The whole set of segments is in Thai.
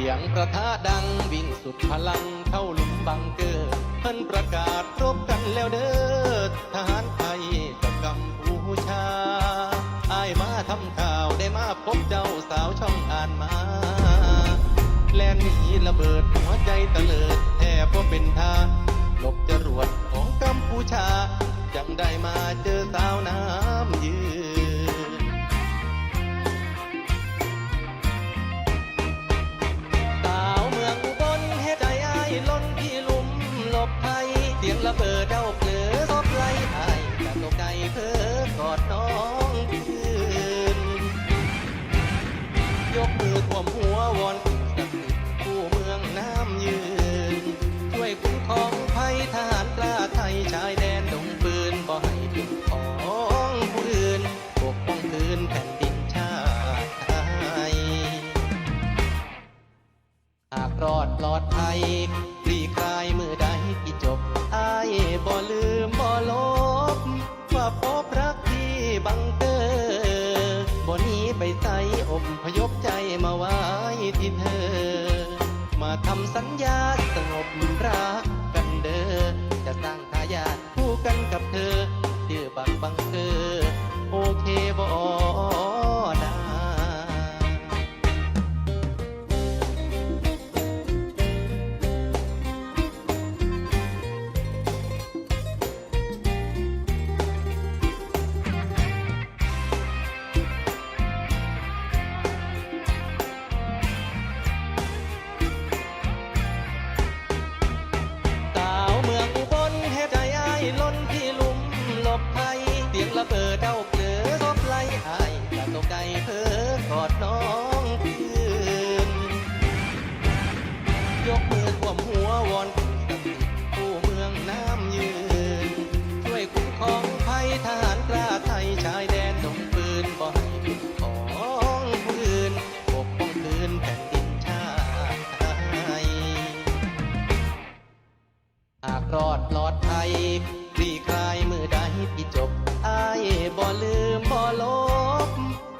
ียงประทะดังวิ่งสุดพลังเข้าหลุมบังเกอร์เพิ่นประกาศรบกันแล้วเด้อทหารไทยกับกัมพูชาอายมาทำข่าวได้มาพบเจ้าสาวช่องอ่านมาแลนหนีระเบิดหัวใจตะเลิดแทบว่าเป็นทาหลบจรวดของกัมพูชา จังได้มาเจอสาวน้ำ บภัยเสียงระเบิดเดาเกลือซบไหลอ้ายจากตกใจเพ้อกอดน้องคืนยกมือท่วมหัววอนสิ่งศักดิ์สิทธิ์ผู้เมืองน้ำยืน ช่วยคุ้มครองภัยทหารกล้าไทยชายแดนดงปืนบ่ให้เป็นของผู้อื่นปกป้องคืนแผ่นดินชาติไทยหากรอดปลอดภัย บ่ลืมบ่ลบ ว่าพบรักที่บังเกอร์บ่หนีไปใส่อมพยพใจมาไว้ที่เธอ มาทำสัญญาสงบรัก ระเบิดเดาเกลือซบไลอ้ายกะตกใจเพ้อกอดน้องคืนยกมือท่วมหัววอนผู้เมืองน้ำยืน ช่วยคุ้มครองภัยทหารกล้าไทยชายแดนดงปืนบ่ให้ของผู้อื่นปกป้องคืนแผ่นดินชาติไทยหากรอดปลอดภัย ลี่คลายมือใดที่จบอายบ่ลืมบ่ลบ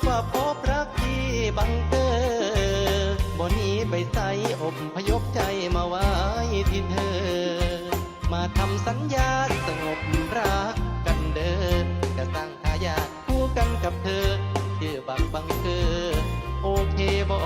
ว่าพบรักที่บังเกอร์บ่หนีไปใส่อบพยพใจมาไว้ที่เธอ มาทำสัญญาสงบรักกันเดินจะสร้างทายาทคู่กันกับเธอชื่อบักบังเกอร์โอเคบ่